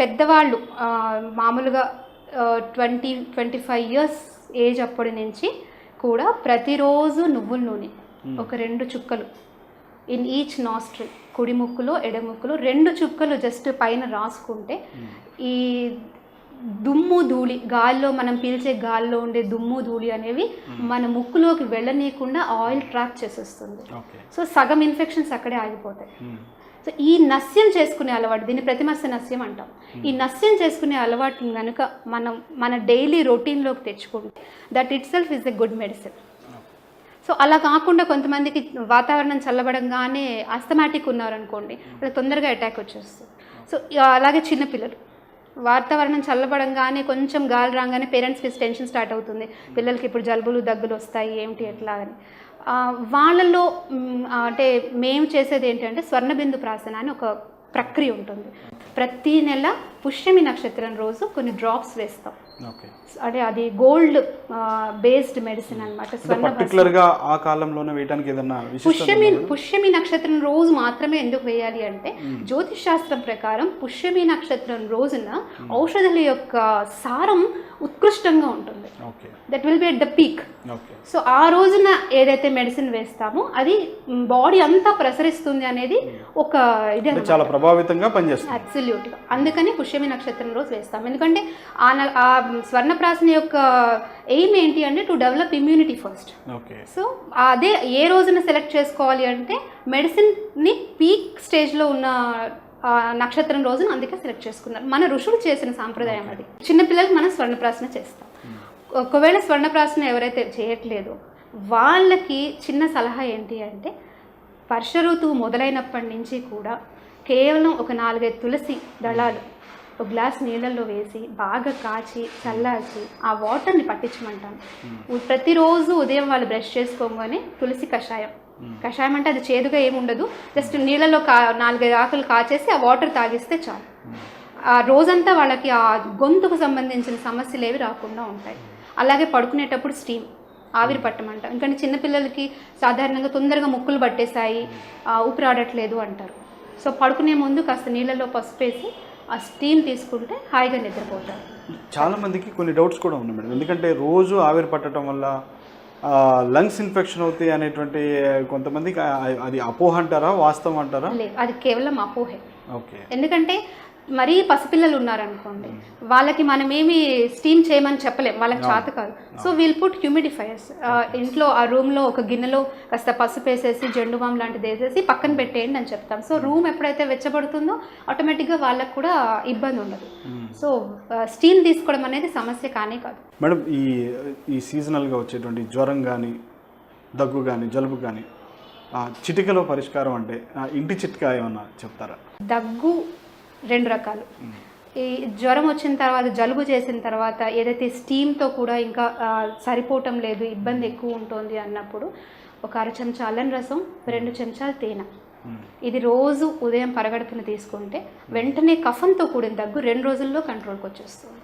పెద్దవాళ్ళు మామూలుగా twenty twenty five years age అప్పటి నుంచి కూడా ప్రతిరోజు నువ్వుల నూనె ఒక రెండు చుక్కలు. ఇన్ ఈచ్ నాస్ట్రిల్ కుడి ముక్కులో ఎడ ముక్కులో రెండు చుక్కలు జస్ట్ పైన రాసుకుంటే ఈ దుమ్ము ధూళి గాల్లో మనం పీల్చే గాల్లో ఉండే దుమ్ము ధూళి అనేవి మన ముక్కులోకి వెళ్ళనీయకుండా ఆయిల్ ట్రాప్ చేసేస్తుంది. సో సగం ఇన్ఫెక్షన్స్ అక్కడే ఆగిపోతాయి. సో ఈ నస్యం చేసుకునే అలవాటు దీన్ని ప్రతిమస్య నస్యం అంటాం. ఈ నస్యం చేసుకునే అలవాటుని కనుక మనం మన డైలీ రొటీన్లోకి తెచ్చుకుంటే that it self is a good medicine so అలా కాకుండా కొంతమందికి వాతావరణం చల్లబడంగానే అస్తమాటిక్ ఉన్నారనుకోండి వాళ్ళకి తొందరగా అటాక్ వచ్చేస్తుంది. సో అలాగే చిన్నపిల్లలు. వాతావరణం చల్లబడంగానే కొంచెం గాలి రాగానే పేరెంట్స్కి టెన్షన్ స్టార్ట్ అవుతుంది. పిల్లలకి ఇప్పుడు జలుబులు దగ్గులు వస్తాయి ఏమిటి ఎట్లా అని. వాళ్ళలో అంటే మేము చేసేది ఏంటంటే స్వర్ణబిందు ప్రాసన అని ఒక ప్రక్రియ ఉంటుంది. ప్రతి నెల పుష్యమి నక్షత్రం రోజు కొన్ని డ్రాప్స్ వేస్తాం. అంటే అది గోల్డ్ బేస్డ్ మెడిసిన్ అనమాట స్వర్ణ పర్టికులర్గా ఆ కాలంలోనే వేయడానికి ఏదన్నా పుష్యమి పుష్యమి నక్షత్రం రోజు మాత్రమే ఎందుకు వేయాలి అంటే జ్యోతిష్ శాస్త్రం ప్రకారం పుష్యమి నక్షత్రం రోజున ఔషధాల యొక్క సారం ఉత్కృష్టంగా ఉంటుంది. That will be at the peak so ఆ రోజున ఏదైతే మెడిసిన్ వేస్తామో అది బాడీ అంతా ప్రసరిస్తుంది అనేది ఒక ఇది చాలా ప్రభావితంగా పనిచేస్తుంది. అబ్సల్యూట్గా అందుకని పుష్యమి నక్షత్రం రోజు వేస్తాం. ఎందుకంటే ఆ ఆ స్వర్ణప్రాసన యొక్క ఎయిమ్ ఏంటి అంటే to develop immunity first. Okay. So అదే ఏ రోజున సెలెక్ట్ చేసుకోవాలి అంటే మెడిసిన్ని పీక్ స్టేజ్లో ఉన్న నక్షత్రం రోజున అందుకే సెలెక్ట్ చేసుకున్నారు. మన ఋషులు చేసిన సాంప్రదాయం అది. చిన్నపిల్లలకు మనం స్వర్ణప్రాసన చేస్తాం. ఒకవేళ స్వర్ణప్రాసన ఎవరైతే చేయట్లేదో వాళ్ళకి చిన్న సలహా ఏంటి అంటే వర్ష ఋతువు మొదలైనప్పటి నుంచి కూడా కేవలం ఒక నాలుగైదు తులసి దళాలు ఒక గ్లాస్ నీళ్ళల్లో వేసి బాగా కాచి చల్లార్చి ఆ వాటర్ని పట్టించమంటాను. ప్రతిరోజు ఉదయం వాళ్ళు బ్రష్ చేసుకోగానే తులసి కషాయం. కషాయం అంటే అది చేదుగా ఏమి ఉండదు. జస్ట్ నీళ్ళలో కా నాలుగైదు ఆకులు కాచేసి ఆ వాటర్ తాగిస్తే చాలు. ఆ రోజంతా వాళ్ళకి ఆ గొంతుకు సంబంధించిన సమస్యలు ఏవి రాకుండా ఉంటాయి. అలాగే పడుకునేటప్పుడు స్టీమ్ ఆవిరి పట్టమంటాం. ఎందుకంటే చిన్నపిల్లలకి సాధారణంగా తొందరగా ముక్కులు పట్టేశాయి ఆ, ఊపిరాడట్లేదు అంటారు. సో పడుకునే ముందు కాస్త నీళ్ళలో పసుపు వేసి ఆ స్టీమ్ తీసుకుంటే హాయిగా నిద్రపోతారు చాలా మందికి కొన్ని డౌట్స్ కూడా ఉన్నాయి మేడం. ఎందుకంటే రోజు ఆవిరి పట్టడం వల్ల లంగ్స్ ఇన్ఫెక్షన్ అవుతాయి అనేటువంటి కొంతమందికి అది అపోహ అంటారా వాస్తవం అంటారా? అది కేవలం అపోహే. ఓకే. ఎందుకంటే మరీ పసిపిల్లలు ఉన్నారనుకోండి వాళ్ళకి మనమేమి స్టీమ్ చేయమని చెప్పలేం వాళ్ళకి చేత కాదు. So we'll put humidifiers. ఇంట్లో ఆ రూమ్లో ఒక గిన్నెలో కాస్త పసుపు వేసేసి జెండు బామ్ లాంటిది వేసేసి పక్కన పెట్టేయండి అని చెప్తాం. సో రూమ్ ఎప్పుడైతే వెచ్చబడుతుందో ఆటోమేటిక్గా వాళ్ళకు కూడా ఇబ్బంది ఉండదు. సో స్టీమ్ తీసుకోవడం అనేది సమస్య కానే కాదు. మేడం ఈ ఈ సీజనల్గా వచ్చేటువంటి జ్వరం కానీ దగ్గు కానీ జలుబు కానీ చిటికలో పరిష్కారం అంటే ఇంటి చిట్కా ఏమన్నా చెప్తారా? దగ్గు రెండు రకాలు. ఈ జ్వరం వచ్చిన తర్వాత జలుబు చేసిన తర్వాత ఏదైతే స్టీమ్తో కూడా ఇంకా సరిపోవటం లేదు ఇబ్బంది ఎక్కువ ఉంటుంది అన్నప్పుడు ఒక అర చెంచా అల్లం రసం రెండు చెంచాలు తేనె. ఇది రోజు ఉదయం పరగడుపున తీసుకుంటే వెంటనే కఫంతో కూడిన దగ్గు రెండు రోజుల్లో కంట్రోల్కి వచ్చేస్తుంది.